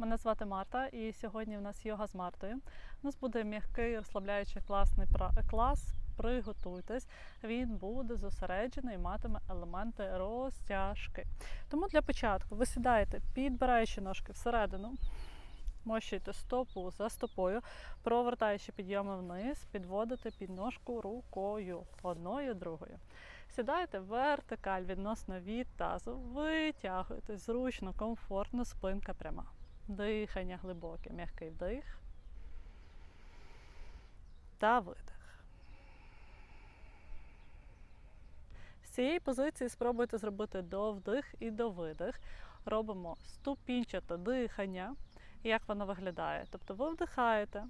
Мене звати Марта, і сьогодні в нас йога з Мартою. У нас буде м'який, розслабляючий класний клас. Приготуйтесь, він буде зосереджений і матиме елементи розтяжки. Тому для початку ви сідаєте, підбираючи ножки всередину, мощуєте стопу за стопою, провертаючи підйоми вниз, підводите підножку рукою одною другою. Сідаєте вертикаль відносно від тазу, витягуєте зручно, комфортно, спинка пряма. Дихання глибоке, м'який вдих та видих. З цієї позиції спробуйте зробити довдих і довидих. Робимо ступінчате дихання. Як воно виглядає? Тобто ви вдихаєте,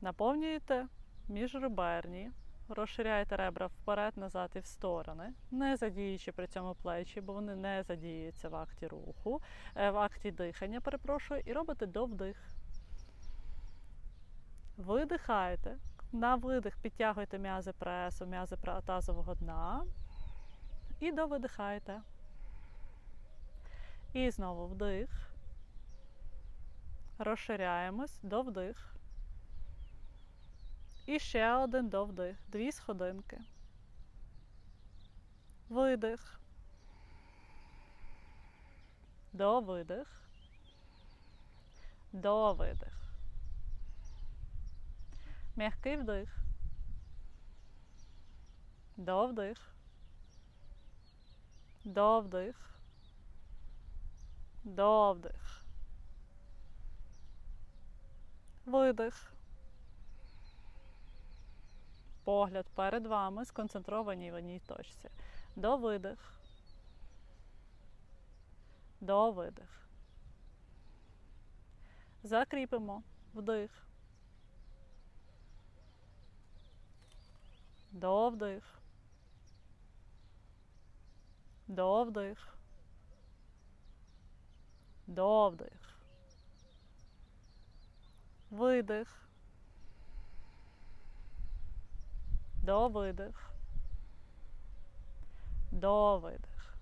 наповнюєте міжреберні, розширяєте ребра вперед, назад і в сторони, не задіючи при цьому плечі, бо вони не задіюються в акті руху, е, в акті дихання, перепрошую, і робите довдих. Видихаєте. На видих підтягуєте м'язи пресу, м'язи тазового дна. І довидихаєте. І знову вдих. Розширяємось, довдих. І ще один довдих. Дві сходинки. Видих. Довидих. Довидих. М'який вдих. Довдих. Довдих. Довдих. Видих. Погляд перед вами сконцентрований в одній точці. Довидих. Довидих. Закріпимо вдих. Довдих. Довдих. Довдих. Видих. Довидих. Довидих.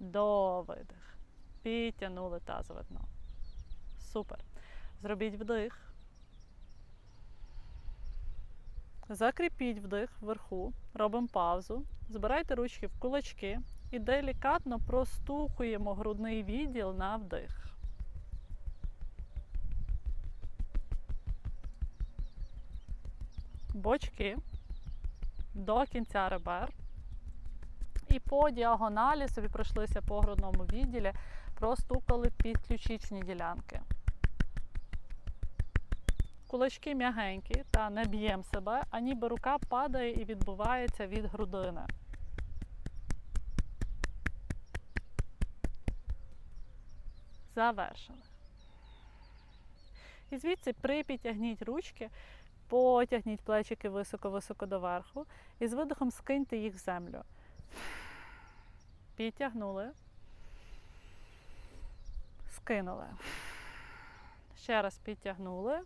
Довидих. Підтягнули тазове дно. Супер. Зробіть вдих. Закріпіть вдих вверху, робимо паузу, збирайте ручки в кулачки і делікатно простукуємо грудний відділ на вдих. Бочки до кінця ребер. І по діагоналі собі пройшлися по грудному відділі, простукали підключичні ділянки. Кулачки м'ягенькі та не б'ємо себе, а ніби рука падає і відбувається від грудини. Завершили. І звідси припідтягніть ручки, потягніть плечики високо-високо доверху і з видихом скиньте їх в землю. Підтягнули. Скинули. Ще раз підтягнули.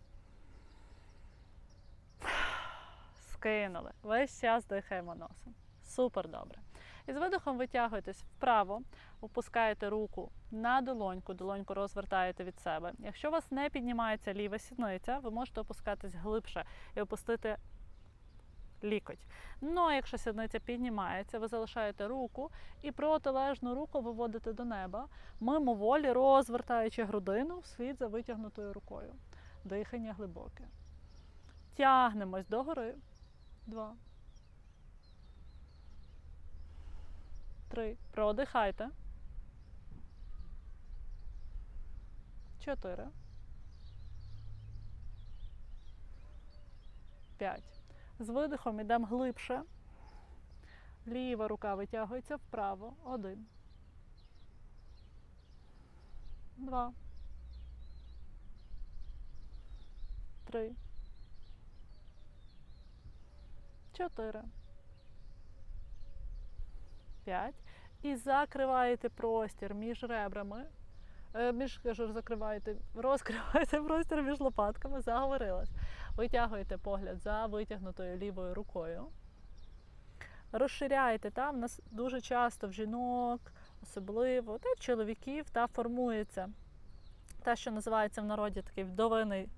Скинули. Весь час дихаємо носом. Супер добре. І з видихом витягуєтесь вправо, опускаєте руку на долоньку, долоньку розвертаєте від себе. Якщо у вас не піднімається ліва сідниця, ви можете опускатись глибше і опустити лікоть. Ну, а якщо сідниця піднімається, ви залишаєте руку і протилежну руку виводите до неба, мимоволі розвертаючи грудину вслід за витягнутою рукою. Дихання глибоке. Тягнемось догори. Два. Три. Продихайте. Чотири. П'ять. З видихом йдемо глибше. Ліва рука витягується вправо. Один. Два. Три. Чотири. П'ять. І закриваєте простір між ребрами. Е, Між кажу, закриваєте, розкриваєте простір між лопатками, заговорилась. Витягуєте погляд за витягнутою лівою рукою. Розширяєте там. У нас дуже часто в жінок, особливо та в чоловіків, та формується те, що називається в народі такий вдовиний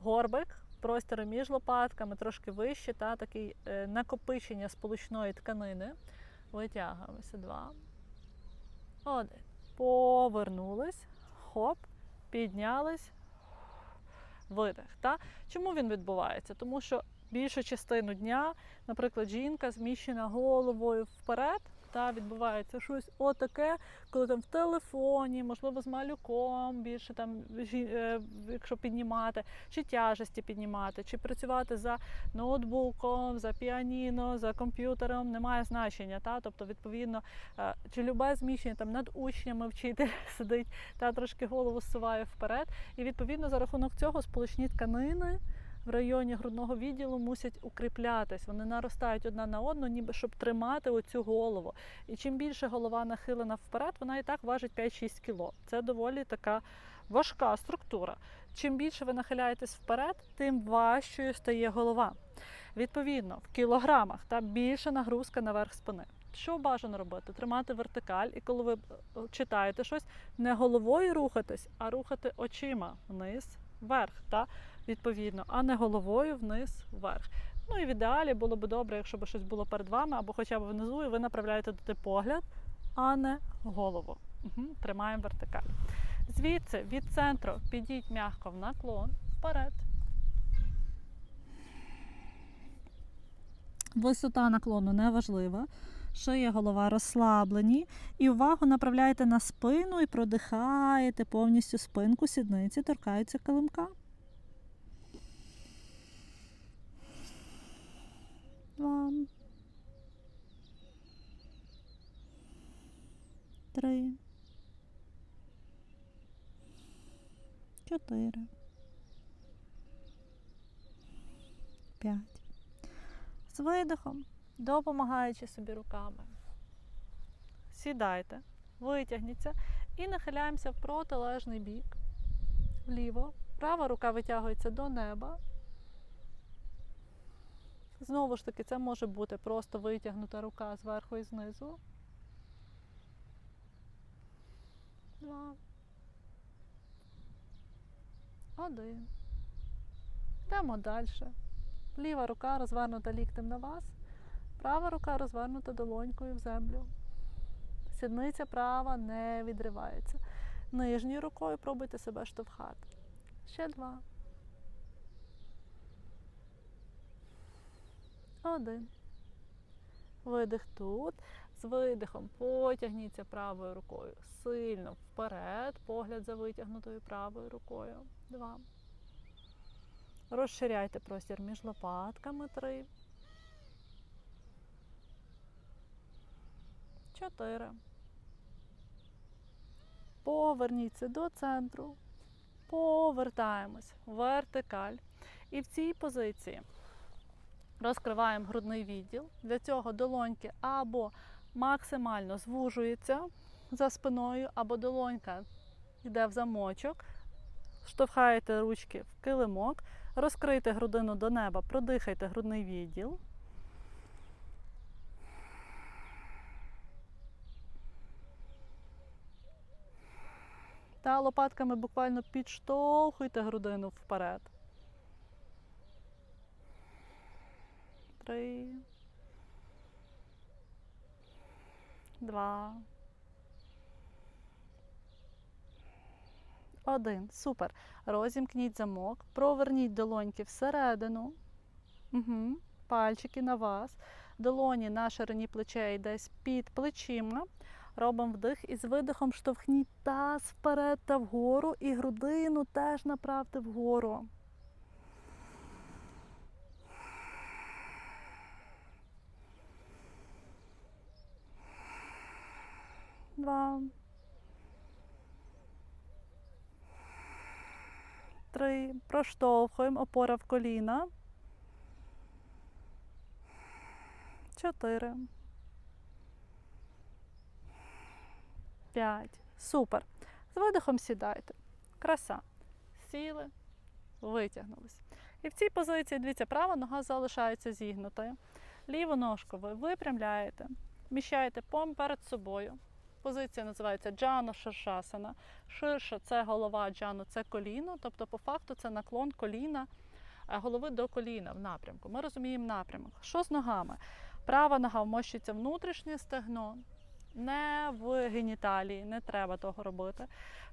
горбик, простори між лопатками, трошки вище, та такий е, накопичення сполучної тканини. Витягуємося. Два. Один. Повернулись. Хоп. Піднялись. Видих. Та? Чому він відбувається? Тому що більшу частину дня, наприклад, жінка зміщена головою вперед, та відбувається щось отаке, коли там в телефоні, можливо, з малюком більше там, е, якщо піднімати, чи тяжесті піднімати, чи працювати за ноутбуком, за піаніно, за комп'ютером, немає значення. Та? Тобто, відповідно, е, чи любе зміщення там над учнями вчитель сидить та трошки голову зсуває вперед. І відповідно за рахунок цього сполучні тканини в районі грудного відділу мусять укріплятись. Вони наростають одна на одну, ніби щоб тримати оцю голову. І чим більше голова нахилена вперед, вона і так важить 5-6 кіло. Це доволі така важка структура. Чим більше ви нахиляєтесь вперед, тим важчою стає голова. Відповідно, в кілограмах та більша нагрузка наверх спини. Що бажано робити? Тримати вертикаль, і коли ви е, читаєте щось, не головою рухатись, а рухати очима вниз, вверх, та? Відповідно, а не головою вниз, вверх. Ну і в ідеалі було б добре, якщо б щось було перед вами, або хоча б внизу, і ви направляєте туди погляд, а не голову. Угу. Тримаємо вертикаль. Звідси від центру підіть м'яко в наклон вперед. Висота наклону не важлива. Шия, голова розслаблені. І увагу направляєте на спину і продихаєте повністю спинку, сідниці, торкаються килимка. Два. Три. Чотири. П'ять. З видихом, допомагаючи собі руками. Сідайте, витягніться і нахиляємося в протилежний бік. Вліво. Права рука витягується до неба. Знову ж таки, це може бути просто витягнута рука зверху і знизу. Два. Один. Йдемо далі. Ліва рука розвернута ліктем на вас, права рука розвернута долонькою в землю. Сідниця права не відривається. Нижньою рукою пробуйте себе штовхати. Ще два. Один. Видих тут. З видихом потягніться правою рукою сильно вперед, погляд за витягнутою правою рукою. Два. Розширяйте простір між лопатками. Три. Чотири. Поверніться до центру. Повертаємось. Вертикаль. І в цій позиції розкриваємо грудний відділ. Для цього долоньки або максимально звужуються за спиною, або долонька йде в замочок. Штовхаєте ручки в килимок, розкрийте грудину до неба, продихайте грудний відділ. Та лопатками буквально підштовхуйте грудину вперед. Три. Два. Один. Супер. Розімкніть замок, проверніть долоньки всередину. Угу. Пальчики на вас. Долоні на ширині плечей десь під плечима. Робимо вдих і з видихом штовхніть таз вперед та вгору, і грудину теж направте вгору. Два. Три. Проштовхуємо. Опора в коліна. Чотири. П'ять. Супер. З видихом сідайте. Краса. Сіли, витягнулись. І в цій позиції, дивіться, права нога залишається зігнутою. Ліву ножку ви випрямляєте, вміщаєте пом перед собою. Позиція називається джано ширшасана. Ширша це голова джану, це коліно, тобто по факту це наклон коліна, е, голови до коліна в напрямку. Ми розуміємо напрямок. Що з ногами? Права нога вмощується внутрішнє стегно, не в геніталії, не треба того робити.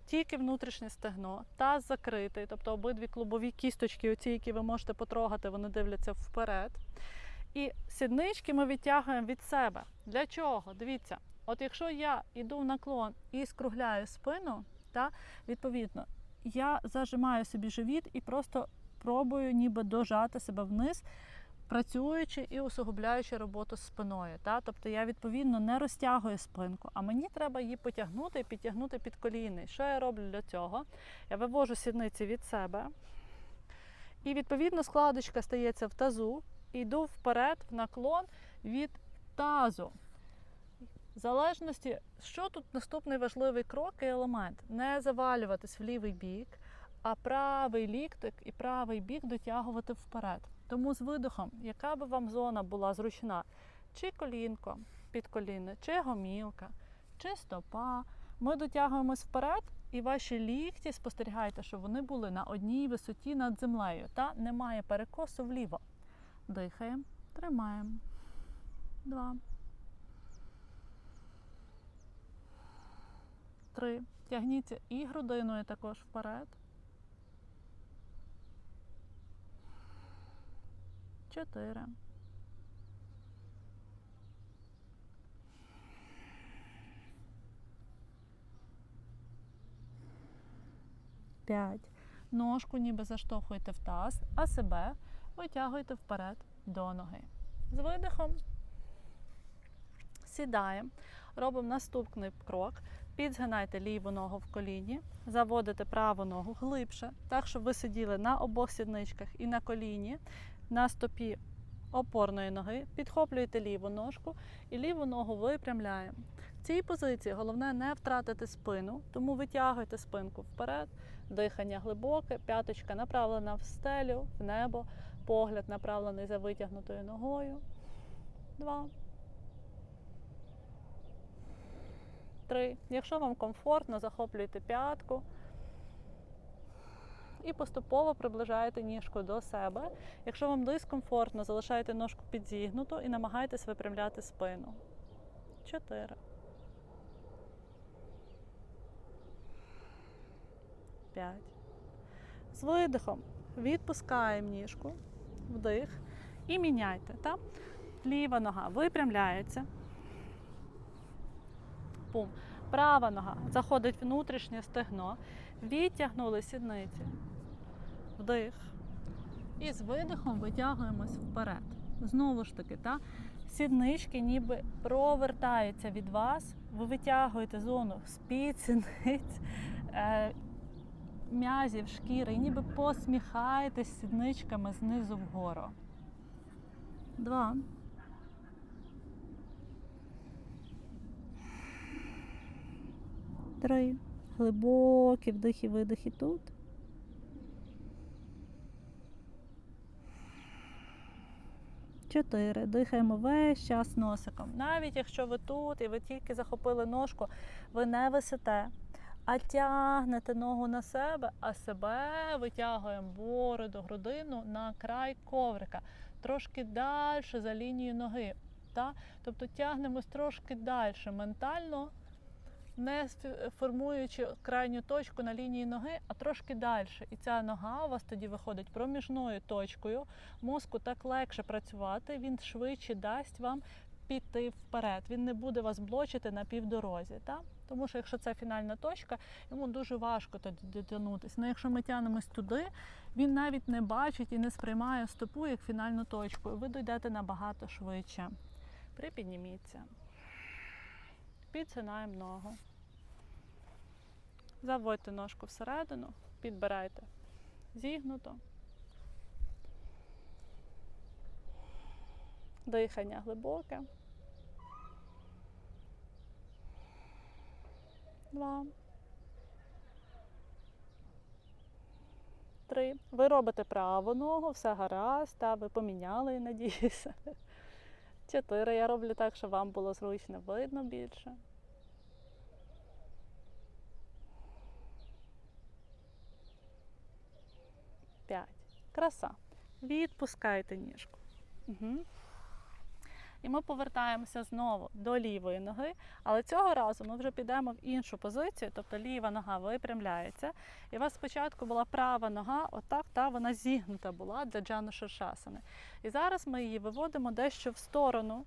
Тільки внутрішнє стегно, таз закритий, тобто обидві клубові кісточки, оці, які ви можете потрогати, вони дивляться вперед. І сіднички ми відтягуємо від себе. Для чого? Дивіться, от якщо я йду в наклон і скругляю спину, та, відповідно, я зажимаю собі живіт і просто пробую ніби дожати себе вниз, працюючи і усугубляючи роботу з спиною. Та? Тобто я відповідно не розтягую спинку, а мені треба її потягнути і підтягнути під коліни. Що я роблю для цього? Я вивожу сідниці від себе. І відповідно складочка стається в тазу, і йду вперед в наклон від тазу. В залежності, що тут наступний важливий крок і елемент не завалюватись в лівий бік, а правий ліктик і правий бік дотягувати вперед. Тому з видохом, яка би вам зона була зручна, чи колінко під коліно, чи гомілка, чи стопа, ми дотягуємось вперед, і ваші лікті спостерігайте, щоб вони були на одній висоті над землею, та немає перекосу вліво. Дихаємо, тримаємо. Два. Три. Тягніться і грудиною також вперед. Чотири. П'ять. Ножку ніби заштовхуєте в таз, а себе витягуєте вперед до ноги. З видихом сідаємо, робимо наступний крок. Підзгинайте ліву ногу в коліні, заводите праву ногу глибше, так, щоб ви сиділи на обох сідничках і на коліні, на стопі опорної ноги, підхоплюєте ліву ножку і ліву ногу випрямляємо. В цій позиції головне не втратити спину, тому витягуйте спинку вперед, дихання глибоке, п'яточка направлена в стелю, в небо, погляд направлений за витягнутою ногою. Два. Три. Якщо вам комфортно, захоплюйте п'ятку. І поступово приближаєте ніжку до себе. Якщо вам дискомфортно, залишайте ножку підзігнуту і намагайтесь випрямляти спину. Чотири. П'ять. З видихом відпускаємо ніжку, вдих і міняйте. Та? Ліва нога випрямляється. Пум. Права нога заходить внутрішнє стегно. Відтягнули сідниці. Вдих. І з видихом витягуємось вперед. Знову ж таки, та? сіднички ніби провертаються від вас. Ви витягуєте зону з-під сідниць, е, м'язів, шкіри, і ніби посміхаєтесь сідничками знизу вгору. Два. Три. Глибокі вдихи, видихи тут. Чотири. Дихаємо весь час носиком. Навіть якщо ви тут і ви тільки захопили ножку, ви не висите, а тягнете ногу на себе, а себе витягуємо бороду, грудину на край коврика, трошки далі за лінією ноги. Та? Тобто тягнемось трошки далі ментально не формуючи крайню точку на лінії ноги, а трошки далі. І ця нога у вас тоді виходить проміжною точкою. Мозку так легше працювати, він швидше дасть вам піти вперед. Він не буде вас блочити на півдорозі. Та? Тому що якщо це фінальна точка, йому дуже важко тоді дотягнутися. Ну, якщо ми тягнемось туди, він навіть не бачить і не сприймає стопу як фінальну точку. Ви дійдете набагато швидше. Припідніміться. Підсинаємо ногу. Заводьте ножку всередину, підбирайте зігнуто. Дихання глибоке. Два. Три. Ви робите праву ногу, все гаразд, та ви поміняли, надіюся. Чотири. Я роблю так, щоб вам було зручно видно більше. П'ять. Краса. Відпускайте ніжку. Угу. І ми повертаємося знову до лівої ноги, але цього разу ми вже підемо в іншу позицію, тобто ліва нога випрямляється. І у вас спочатку була права нога, отак, та вона зігнута була для джану шершасани. І зараз ми її виводимо дещо в сторону.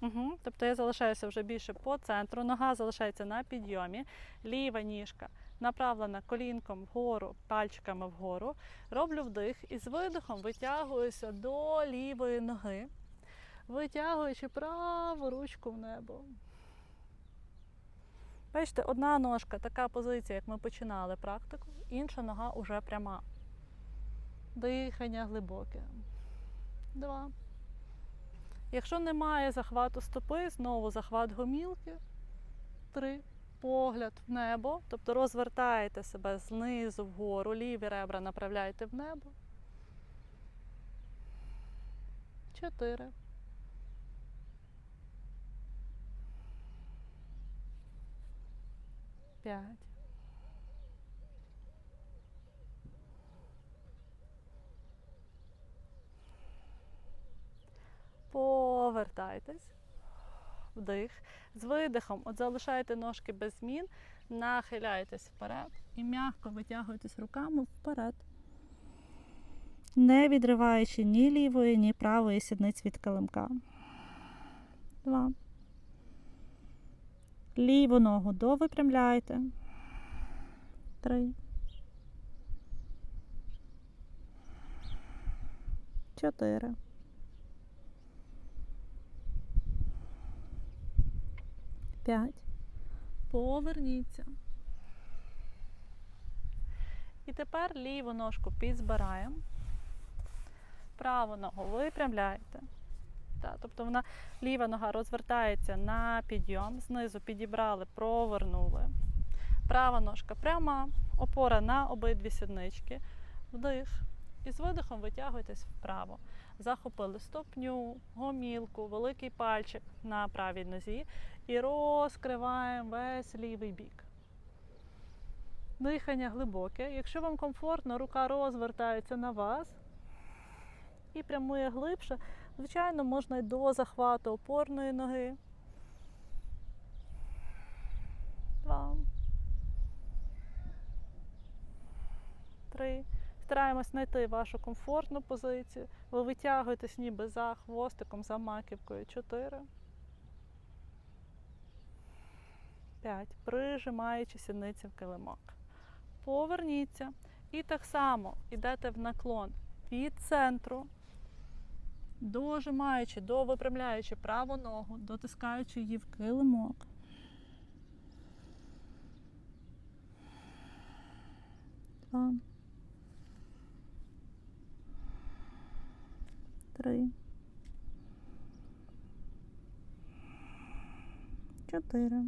Угу. Тобто я залишаюся вже більше по центру, нога залишається на підйомі, ліва ніжка направлена колінком вгору, пальчиками вгору. Роблю вдих і з видихом витягуюся до лівої ноги, витягуючи праву ручку в небо. Бачите, одна ножка, така позиція, як ми починали практику, інша нога уже пряма. Дихання глибоке. Два. Якщо немає захвату стопи, знову захват гомілки. Три. Погляд в небо, тобто розвертаєте себе знизу вгору, ліві ребра направляєте в небо. Чотири. П'ять. Повертайтесь. Вдих. З видихом, от залишаєте ножки без змін, нахиляєтесь вперед і м'яко витягуєтесь руками вперед. Не відриваючи ні лівої, ні правої сідниць від килимка. Два. Ліву ногу довипрямляйте. Три. Чотири. П'ять. Поверніться. І тепер ліву ножку підзбираємо. Праву ногу випрямляєте. Так, тобто вона ліва нога розвертається на підйом, знизу підібрали, провернули. Права ножка пряма, опора на обидві сіднички. Вдих. І з видихом витягуйтесь вправо. Захопили стопню, гомілку, великий пальчик на правій нозі і розкриваємо весь лівий бік. Дихання глибоке. Якщо вам комфортно, рука розвертається на вас і прямує глибше, звичайно, можна й до захвату опорної ноги. Два. Три. Стараємось знайти вашу комфортну позицію. Ви витягуєтесь ніби за хвостиком, за маківкою. Чотири. П'ять. Прижимаючи сідниці в килимок. Поверніться. І так само йдете в наклон від центру, дожимаючи, довипрямляючи праву ногу, дотискаючи її в килимок. Два. Три. Чотири.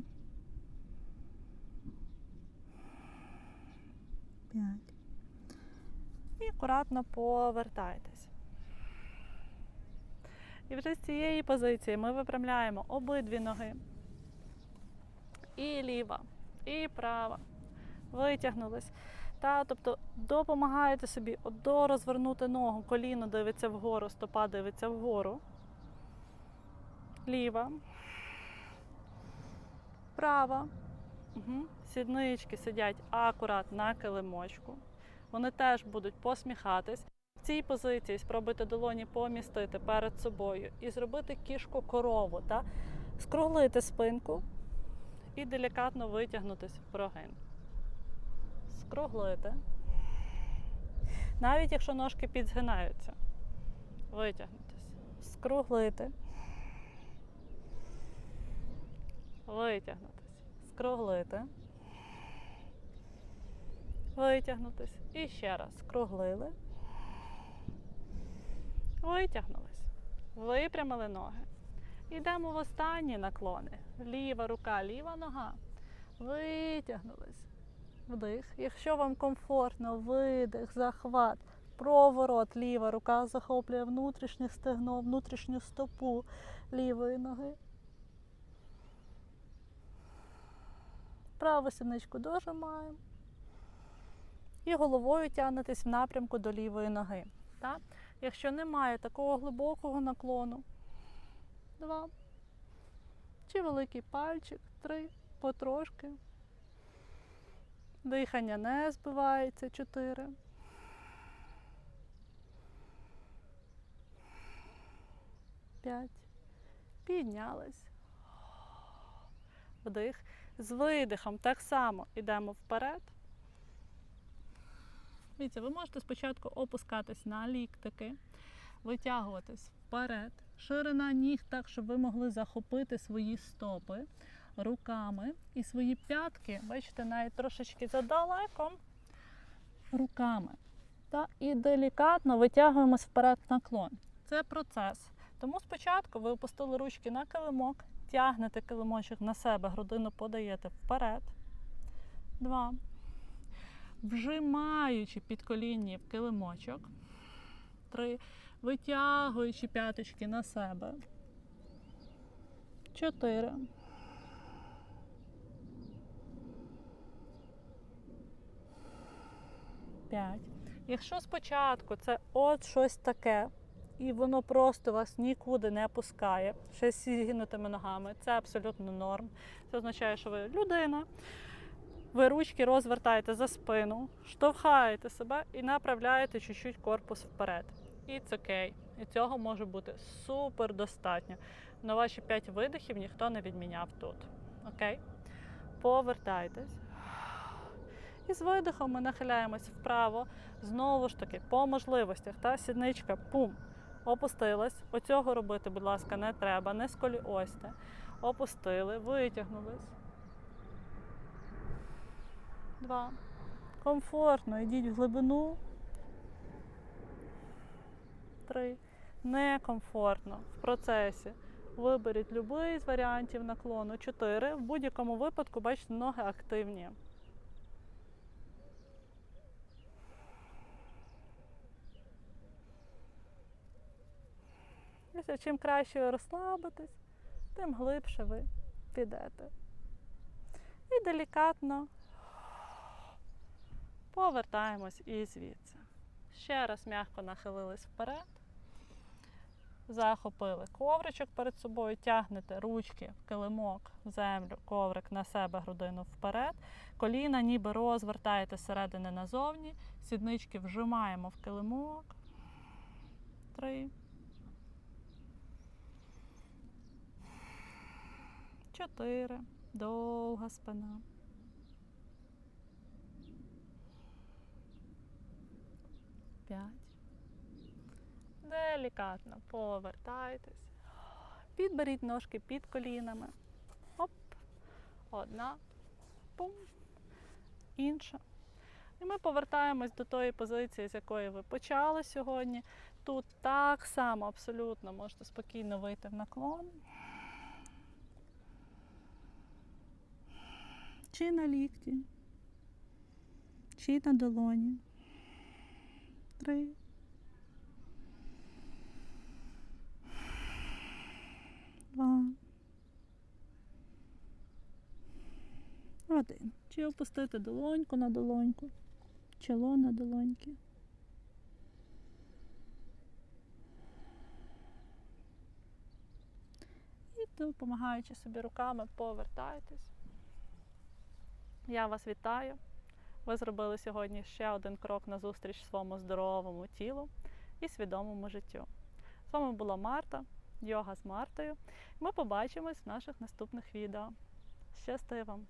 П'ять. І акуратно повертайтесь. І вже з цієї позиції ми випрямляємо обидві ноги. І ліва, і права. Витягнулись. Та, тобто допомагаєте собі от до розвернути ногу, коліно дивиться вгору, стопа дивиться вгору. Ліва. Права. Угу. Сіднички сидять акурат на килимочку. Вони теж будуть посміхатись. В цій позиції спробуйте долоні помістити перед собою і зробити кішку корову. Та? Скруглити спинку і делікатно витягнутись в прогин. Скруглити. Навіть якщо ножки підзгинаються, витягнутись. Скруглити. Витягнутись. Скруглити. Витягнутись. І ще раз скруглили. Витягнулись. Випрямили ноги. Йдемо в останні наклони. Ліва рука, ліва нога. Витягнулись. Вдих. Якщо вам комфортно, видих, захват, проворот, ліва рука захоплює внутрішнє стегно, внутрішню стопу лівої ноги. Праву сідничку дожимаємо. і головою тягнетесь в напрямку до лівої ноги. Так? Якщо немає такого глибокого наклону, два. Чи великий пальчик, три, потрошки. Дихання не збивається, чотири. П'ять. Піднялись. Вдих. З видихом так само йдемо вперед. Дивіться, ви можете спочатку опускатись на ліктики, витягуватись вперед. Ширина ніг так, щоб ви могли захопити свої стопи руками і свої п'ятки, бачите, навіть трошечки задалеко руками. Та, і делікатно витягуємось вперед наклон. Це процес. Тому спочатку ви опустили ручки на килимок, тягнете килимочок на себе, грудину подаєте вперед. Два. Вжимаючи підколінні в килимочок. Три. Витягуючи п'яточки на себе. Чотири. П'ять. Якщо спочатку це от щось таке, і воно просто вас нікуди не пускає, ще зігнутими ногами, це абсолютно норм. Це означає, що ви людина, ви ручки розвертаєте за спину, штовхаєте себе і направляєте чуть-чуть корпус вперед. І це окей. І цього може бути супер достатньо. На ваші 5 видихів ніхто не відміняв тут. Окей? Повертайтесь. І з видихом ми нахиляємось вправо. Знову ж таки, по можливостях. Та сідничка, пум, опустилась. Оцього робити, будь ласка, не треба, не сколіозьте. Опустили, витягнулись. Два. Комфортно, йдіть в глибину. Три. Некомфортно в процесі. Виберіть будь-який з варіантів наклону. Чотири. В будь-якому випадку, бачите, ноги активні. Якщо чим краще ви розслабитесь, тим глибше ви підете. І делікатно повертаємось і звідси. Ще раз м'яко нахилились вперед. Захопили ковричок перед собою, тягнете ручки в килимок, в землю, коврик на себе, грудину вперед. Коліна ніби розвертаєте зсередини назовні. Сіднички вжимаємо в килимок. Три. Чотири. Довга спина. П'ять. Делікатно повертайтесь. Підберіть ножки під колінами. Оп. Одна. Пум. Інша. І ми повертаємось до тої позиції, з якої ви почали сьогодні. Тут так само абсолютно можете спокійно вийти в наклон. Чи на лікті, чи на долоні. Три. Два. Один. Чи опустити долоньку на долоньку, чоло на долоньки. І допомагаючи собі руками, повертайтесь. Я вас вітаю. Ви зробили сьогодні ще один крок на зустріч своєму здоровому тілу і свідомому життю. З вами була Марта, йога з Мартою. Ми побачимось в наших наступних відео. Щасти вам!